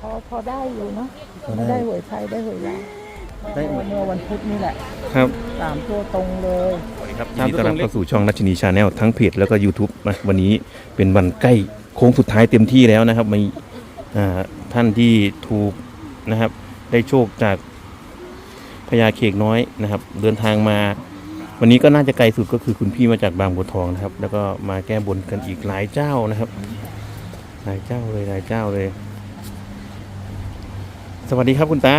พอพอได้อยู่เนาะพอได้ ได้หวยไทยได้หวยลาวได้หวยเมื่อวันพุธนี่แหละครับสามตัวตรงเลยครับยินดีต้อนรับเข้าสู่ช่องรัชนีชาแนลทั้งเพจแล้วก็ YouTube นะวันนี้เป็นวันใกล้โค้งสุดท้ายเต็มที่แล้วนะครับมีอ่าท่านที่ถูกนะครับ ได้โชคจากพญาเขกน้อยนะครับ เดินทางมา วันนี้ก็น่าจะไกลสุดก็คือคุณพี่มาจากบางบัวทองนะครับ แล้วก็มาแก้บนกันอีกหลายเจ้านะครับ หลายเจ้าเลยหลายเจ้าเลย สวัสดีครับคุณตา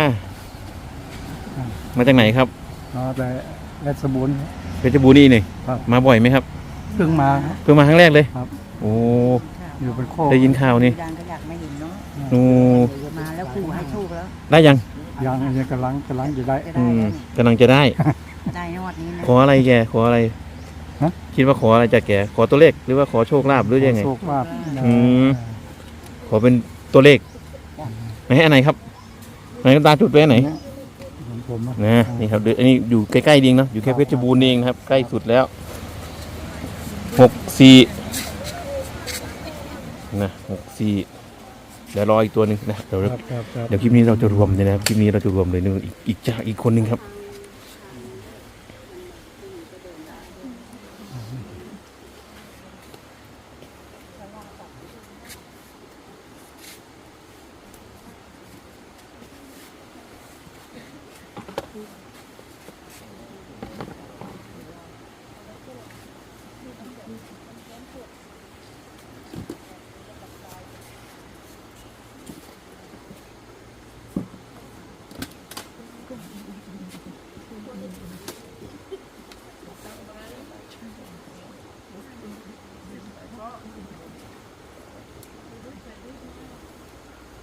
มาจากไหนครับมาแต่แอดสบุนเพชรบูรณ์นี่นี่ครับ มาบ่อยไหมครับ เพิ่งมาครับ เพิ่งมาครั้งแรกเลยครับ โอ้ อยู่เป็นโคกได้ยินข่าวนี่ดังก็อยากมาเห็นเนาะโอ้เดี๋ยวมาแล้วครูให้โชคแล้วได้ยังยังยังกำลังกำลังจะได้ จะอืได้มแล้วนี่กำลังจะได้ ได้นวดนี้นะขออะไรแก ขออะไรฮะ คิดว่าขออะไรจากแก ขอตัวเลขหรือว่าขอโชคลาภหรือยังไง โชคลาภอืม ขอเป็นตัวเลขไหนอันไหนครับ ไหนคุณตาจุดไว้อันไหนของผมอะนะนี่ครับเดี๋ยวอันนี้อยู่ใกล้ๆเองเนาะอยู่แค่เพชรบูรณ์เองนะครับ ใกล้สุดแล้วหกสี่นะหกสี่เดี๋ยวรออีกตัวหนึ่งนะเดี๋ยวครับครับครับ เดี๋ยวคลิปนี้เราจะรวมเลยนะครับคลิปนี้เราจะรวมเลยนึงอีกอีกจ้าอีกคนหนึ่งครับ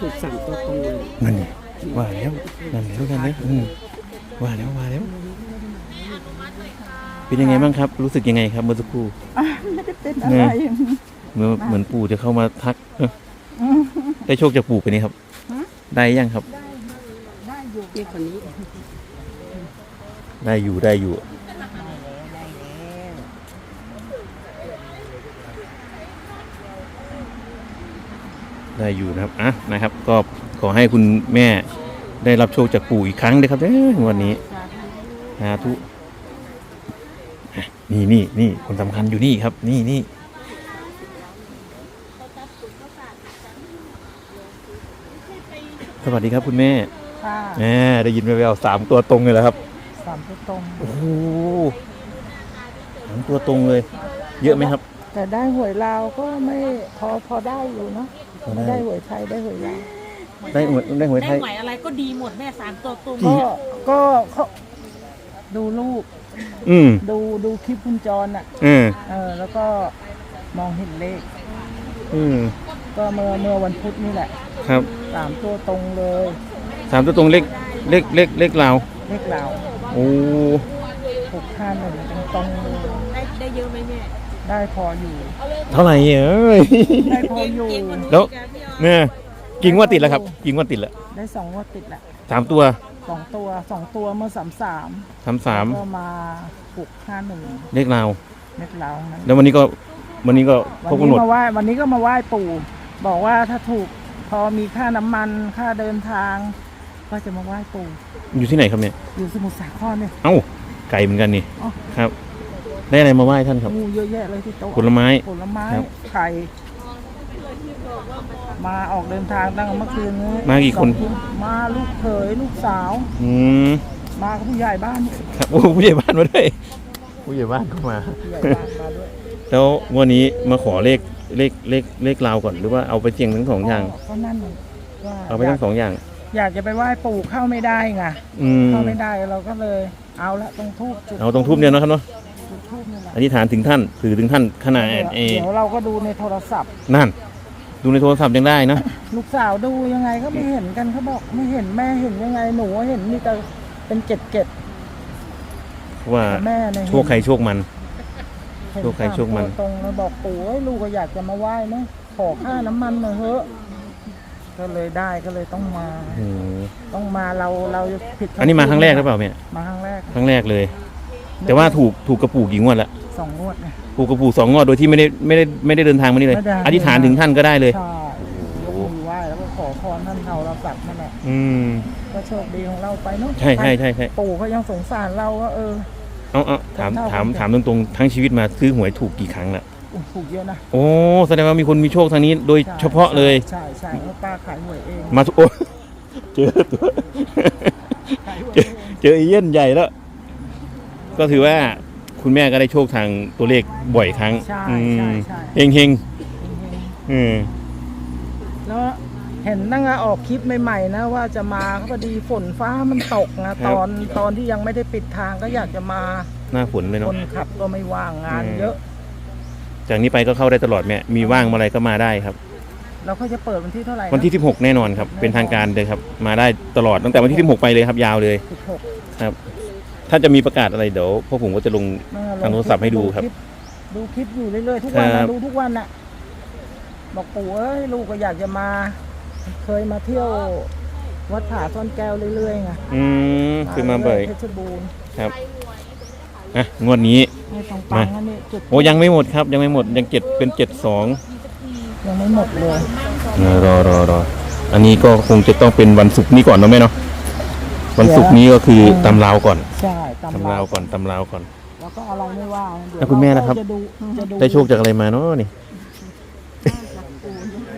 ถูกสั่งตัวตรงเลยนั่นไงว่าแล้วนั่นแล้วกันนะอืมว่าแล้วว่าแล้วเป็นยังไงบ้างครับ รู้สึกยังไงครับเมื่อสักครู่ไม่ได้เป็นอะไรเมื่อเหมือนปู่จะเข้ามาทักเอ้อได้โชคจากปู่ไปนี่ครับ ได้ยังครับ ได้อยู่ พี่คนนี้ได้อยู่ได้อยู่ ได้อยู่นะครับอะนะครับ ก็ขอให้คุณแม่ได้รับโชคจากปู่อีกครั้งเลยครับเด้อวันนี้สาธุอะนี่นี่นี่คนสำคัญอยู่นี่ครับ นี่นี่สวัสดีครับคุณแม่ค่ะแหมได้ยินแววๆสามตัวตรงเลยแล้วครับ สามตัวตรง โอ้โหสามตัวตรงเลย เยอะไหมครับ แต่ได้หวยลาวก็ไม่พอพอได้อยู่เนาะพอได้ได้หวยไทยได้หวยลาวได้หวยได้หวยไทได้ย หวยอะไรก็ดีหมดแม่สามตัวตรงก็ก็เขาดูลูกอืมดูดูคลิปคุณจรอะเออเออ แล้วก็มองเห็นเลข อืมก็เมื่อเมื่อวันพุธนี่แหละครับสามตัวตรงเลยสามตัวตรงเลขเลขเลขเลขลาวเลขลาวโอ้ หกห้าหนึ่งตรงๆเลย ได้พออยู่ เท่าไหร่เอ้ย ได้พออยู่เก่งกว่าหนูแล้วอีกอะพี่ออเนี่ยกิ่งว่าติดแล้วครับกิ่งว่าติดแล้วได้สองงวดติดละสามตัวสองตัวสองตัวเมื่อสามสามสามสามก็มาหกห้าหนึ่งเลขลาวเลขลาวนั้นแล้ววันนี้ก็วันนี้ก็ครวับนกำหนี้นดมาไหว้วันนี้ก็มาไหว้ปู่ บอกว่าถ้าถูกพอมีค่าน้ำมันค่าเดินทาง ก็จะมาไหว้ปู่อยู่ที่ไหนครับเนี่ยอยู่สมุทรสาครเนี่ย เอ้าไก่เหมือนกันนี่อ๋อ ครับ ได้อะไรมาไหว้ท่านครับ งูเยอะแยะเลยที่โต๊ะผลไม้ผลไม้ครับ ไข่มาออกเดินทางตั้งแต่เมื่อคืนนี้มากี่คน สองมาลูกเขยลูกสาว อืมมากับผู้ใหญ่บ้านนี่ครับโอ้ผู้ใหญ่บ้านมาด้วยผู้ใหญ่บ้านเข้ามา ผู้ใหญ่บ้านมาด้วยแล้ววันนี้มาขอเลขเลขเลขเลขลาวก่อนหรือว่าเอาไปเสี่ยงทั้งสองอย่าง ก็นั่นน่ะว่าเอาไปทั้งสองอย่าง อยากจะไปไหว้ปู่เข้าไม่ได้ไงอืมเข้าไม่ได้เราก็เลย เอาละตรงทูบจุดเอาตรงทูบเนี่ยนะครับเนาะจุด ทูบนี่แหละอธิษฐานถึงท่านสื่อถึงท่านขนาดเอเดี๋ยวเราก็ดูในโทรศัพท์ นั่น ดูในโทรศัพท์ยังได้นะ ลูกสาวดูยังไงก็ไม่เห็นกันเขาบอกไม่เห็นแม่เห็นยังไงหนูเห็นนี่แต่เป็นเกล็ดเกล็ดว่าๆแม่เนี่ยโชคใครโชคมัน เห็นโชคใครโชคมันสาตัวตรงแล้วบอกปู่เอ้ยลูกก็อยากจะมาไหว้นะขอค่าน้ำมันหน่อยเถอะก็เลยได้ก็เลยต้องมาโอ้โหต้องมาเราเราผิดอันนี้มาครั้งแรกหรือเปล่าเนี่ยมาครั้งแรก ครั้งแรกเลย แต่ว่าถูกถูกกระปูกี่งวดละสองงวดไง ถูกกระปูสองงวดโดยที่ไม่ได้ไม่ได้ไม่ได้เดินทางมานี่เลย ไม่ได้ อธิษฐานถึงท่านก็ได้เลย ใช่ยกมือไหว้แล้วก็ขอพรท่านเราเรากลับนั่นแหละอืม ก็โชคดีของเราไปเนาะใช่ใช่ใช่ใช่ปู่เขายังสงสารเราว่าเออ เอาเอาถามเท่าๆถามกันถามตรงๆทั้งชีวิตมาซื้อหวยถูกกี่ครั้งละอุ๊ยถูกเยอะนะโอ้แสดงว่ามีคนมีโชคทางนี้โดยใช่เฉพาะเลย ใช่ใช่เพราะป้าขายหวยเองมาทุกโอ้เจอตัวขายหวยเจอเจอเอเย่นใหญ่แล้ว ก็ถือว่าคุณแม่ก็ได้โชคทางตัวเลขบ่อยครั้งใช่อืใช่มใช่ เฮงเฮงอืมแล้วเห็นตั้งแต่ออกคลิปใหม่ๆนะว่าจะมาก็พอดีฝนฟ้ามันตกนะตอนตอนที่ยังไม่ได้ปิดทางก็อยากจะมาหน้าฝนเลยคเนาะ นขับก็ไม่ว่างงานอืมเยอะ จากนี้ไปก็เข้าได้ตลอดแม่มีว่างเมื่อไรก็มาได้ครับเราก็จะเปิดวันที่เท่าไหร่ะวันที่ 16 แน่นอนครับ เป็นทางการเลยครับ มาได้ตลอดตั้งแต่วันที่ 16 ไปเลยครับยาวเลยสิบหกครับ ถ้าจะมีประกาศอะไรเดี๋ยวพวกผมก็จะลงทางโทรศัพท์ให้ดูครับดูคลิปอยู่เรื่อยๆทุกวันครันะบ ดูทุกวันน่ะ บอกปู่เอ้ยลูกก็อยากจะมา เคยมาเที่ยว วัดผาซ่อนแก้วเรื่อยๆไงอืมคือมาบ่อยเพชรบูรณ์ครับอะงวดนี้ ไม่ต้องปังอันนี้จุดโอ้ยังไม่หมดครับ ยังไม่หมดยังเจ็ดเป็นเจ็ดสองยังไม่หมดเลยรอรอรออันนี้ก็คงจะต้องเป็นวันศุกร์นี้ก่อนเนอะแม่เนาะ วันศุกร์นี้ก็คือตำราวก่อนใช่ตำตำราวก่อนตำราวก่อน แล้วก็อะไรไม่ว่าเดี๋ยวแล้วคุณแม่ล่ะครับจะดูจะดูได้โชคจากอะไรมาเนาะนี่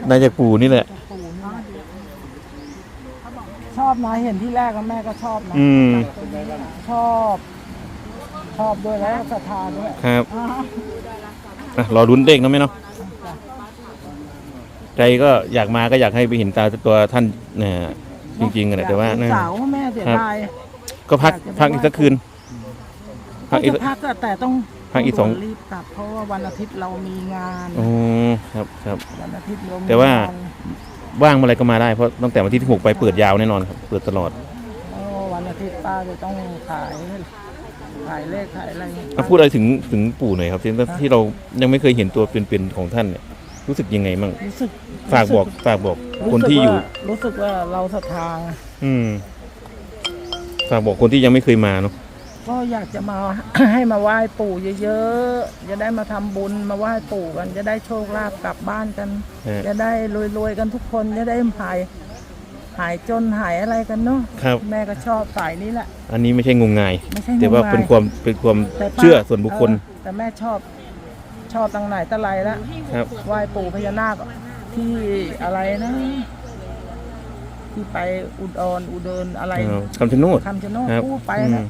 ได้จากปู่นี่แหละปู่นี่ชอบนะเห็นที่แรกแล้วแม่ก็ชอบนะอืม ชอบ ชอบด้วยแล้วศรัทธาด้วยครับอ่าอะรอรุ้นเด็กเนอะแม่เนาะใจก็อยากมาก็อยากให้ไปเห็นตาตัวท่านเนี่ยจริงๆกันแหละแต่ว่าลูนะกสาวแม่ เสียครับดายก็พักพักอีกสักคืน พัก็กอีกจะพักอะแต่ต้องพักอีกสองรีบกลับเพราะว่าวันอาทิตย์เรามีงานโอ้ครับครับวันอาทิตย์เรามีแต่ว่างนว่างเมื่อไรก็มาได้เพราะตั้งแต่วันที่16ไปเปิดยาวแน่นอนครับเปิดตลอดเพราะว่าวันอาทิตย์ป้าจะต้องขายขายเลขขายอะไรอะพูดอะไรถึงถึงปู่หน่อยครับที่ที่เรายังไม่เคยเห็นตัวเป็นๆของท่านเนี่ยรู้สึกยังไงมั่งรู้สึกฝากบอกฝากบอกคนที่อยู่ รู้สึกว่าเราศรัทธาอืม ฝากบอกคนที่ยังไม่เคยมาเนาะก็อยากจะมาให้มาไหว้ปู่เยอะๆ จะได้มาทำบุญมาไหว้ปู่กัน จะได้โชคลาภกลับบ้านกันฮะจะได้รวยๆกันทุกคนจะได้หาย หายจนหายอะไรกันเนาะครับแม่ก็ชอบสายนี้แหละ อันนี้ไม่ใช่งมงายไม่ใช่แต่ว่างมงายเป็นความเป็นความแต่ป้าเชื่อส่วนบุคคลเออแต่แม่ชอบชอบตั้งไหนตั้งไรแล้วครับไหว้ปู่พญานาคที่อะไรนะ ที่ไปอุดรอุเดินอะไรเออคำชะโนด คำชะโนดครับพูดไปอืนะม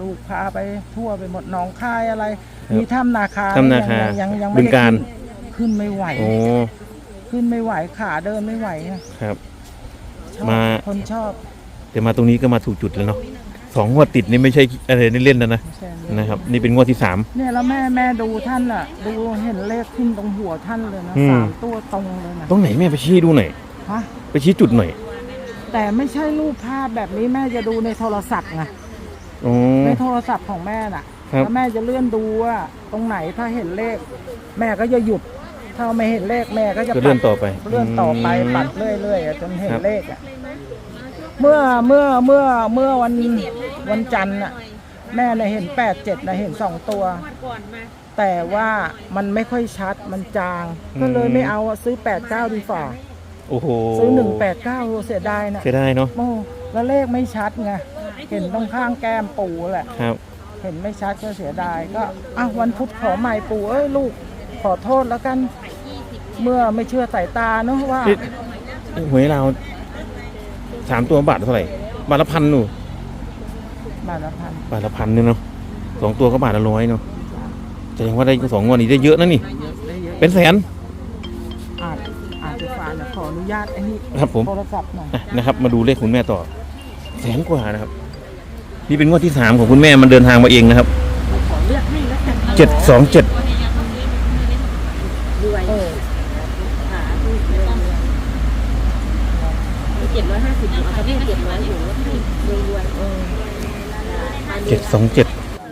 ลูกพาไปทั่วไปหมดหนองคายอะไร ครับมีถ้ำนาคาถ้ำนาคายังยังบึไม่งได้กาฬ ขึ้นขึ้นไม่ไหว โอ้ขึ้นไม่ไหวขาเดินไม่ไหวไงครับ ชอบมา คนชอบแต่มาตรงนี้ก็มาถูกจุดแล้วเนาะสองงวดติดนี่ไม่ใช่อะไรเล่นๆนะนะไม่ใช่นะครับ นี่เป็นงวดที่สาม เนี่ยแล้วแม่แม่ดูท่านอะ ดูเห็นเลขขึ้นตรงหัวท่านเลยนะอืม สามตัวตรงเลยนะตรงไหนแม่ไปชี้ดูหน่อย ฮะไปชี้จุดหน่อย แต่ไม่ใช่รูปภาพแบบนี้แม่จะดูในโทรศัพท์ไงโอ้ ในโทรศัพท์ของแม่น่ะครับ แล้วแม่จะเลื่อนดูว่าตรงไหนถ้าเห็นเลข แม่ก็จะหยุด ถ้าไม่เห็นเลขแม่ก็จะก็เลื่อนต่อไปเลื่อนต่อไปม ปัดเรื่อยๆอะจนเห็นครับ เลขอะเมื่อเมื่อเมื่อเมื่อวันวันจันทร์น่ะ แม่น่ะเห็นแปดเจ็ดนะเห็นสองตัวก่อนมาแต่ว่ามันไม่ค่อยชัดมันจาง ก็เลยไม่เอาอะซื้อแปดเก้าดีฝ่า โอ้โหซื้อหนึ่งแปดเก้าเสียดายนะเสียดายเนาะโอ้แล้วเลขไม่ชัดไงเห็นตรงข้างแก้มปู่แหละครับ เห็นไม่ชัดก็เสียดายก็อะวันพุธขอใหม่ปู่เอ้ยลูกขอโทษแล้วกัน เมื่อไม่เชื่อสายตาเนอะว่านี่หวยเราสามตัวบาทเท่าไหร่บาทละพันหนูบาทละพันบาทละพันเนี่ยเนาะสองตัวก็บาทละร้อยเนาะแสดงว่าได้สองงวดนี้ได้เยอะนะนี่ได้เยอะเป็นแสน ออนุญาตไอ้นี่ครับผมโทรศัพท์หน่อยอะนะครับ มาดูเลขคุณแม่ต่อแสนกว่านะครับ นี่เป็นงวดที่สามของคุณแม่มันเดินทางมาเองนะครับขอเรียกให้แล้วกันเจ็ดสองเจ็ดรวยเออหาดูเจ็ดร้อยห้าสิบเอาไปเจ็ดร้อยอยู่รวยเจ็ดสองเจ็ด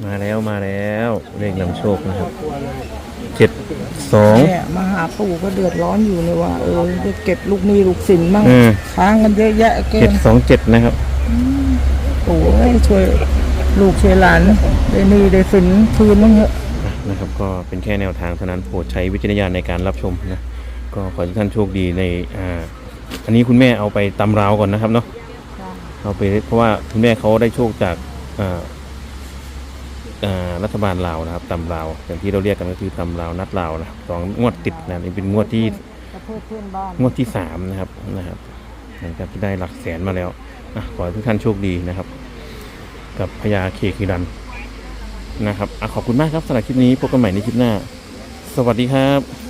มาแล้วมาแล้วเลขนำโชคนะครับ เจ็ดสอง เนี่ยมาหาปู่ก็เดือดร้อนอยู่เลยว่าเออจะเก็บลูกหนี้ลูกสินบ้างอืม ค้างกันเยอะแยะเกิเจ็ดนสองเจ็ดนะครับ ปู่เอ้ยช่วยลูกช่วยหลานได้หนี้ได้สินคืนบ้างเถอะ นะครับก็เป็นแค่แนวทางเท่านั้นโปรดใช้วิจารณญาณในการรับชมนะก็ขอให้ทุกท่านโชคดีในอ่าอันนี้คุณแม่เอาไปตำราวก่อนนะครับเนาะเอาไปเพราะว่าคุณแม่เขาได้โชคจากอ่าอ่า รัฐบาลลาวนะครับตำราวอย่างที่เราเรียกกันก็คือตำราวนัดลาวนะครับสองงวดติดนะนี่เป็นงวดที่ประเทศเพื่อนบ้านงวดที่สามนะครับนะครับหลังจากที่ได้หลักแสนมาแล้วอะขอให้ทุกท่านโชคดีนะครับ กับพญาเคคีรันนะครับอะขอบคุณมากครับสำหรับคลิปนี้พบกันใหม่ในคลิปหน้า สวัสดีครับ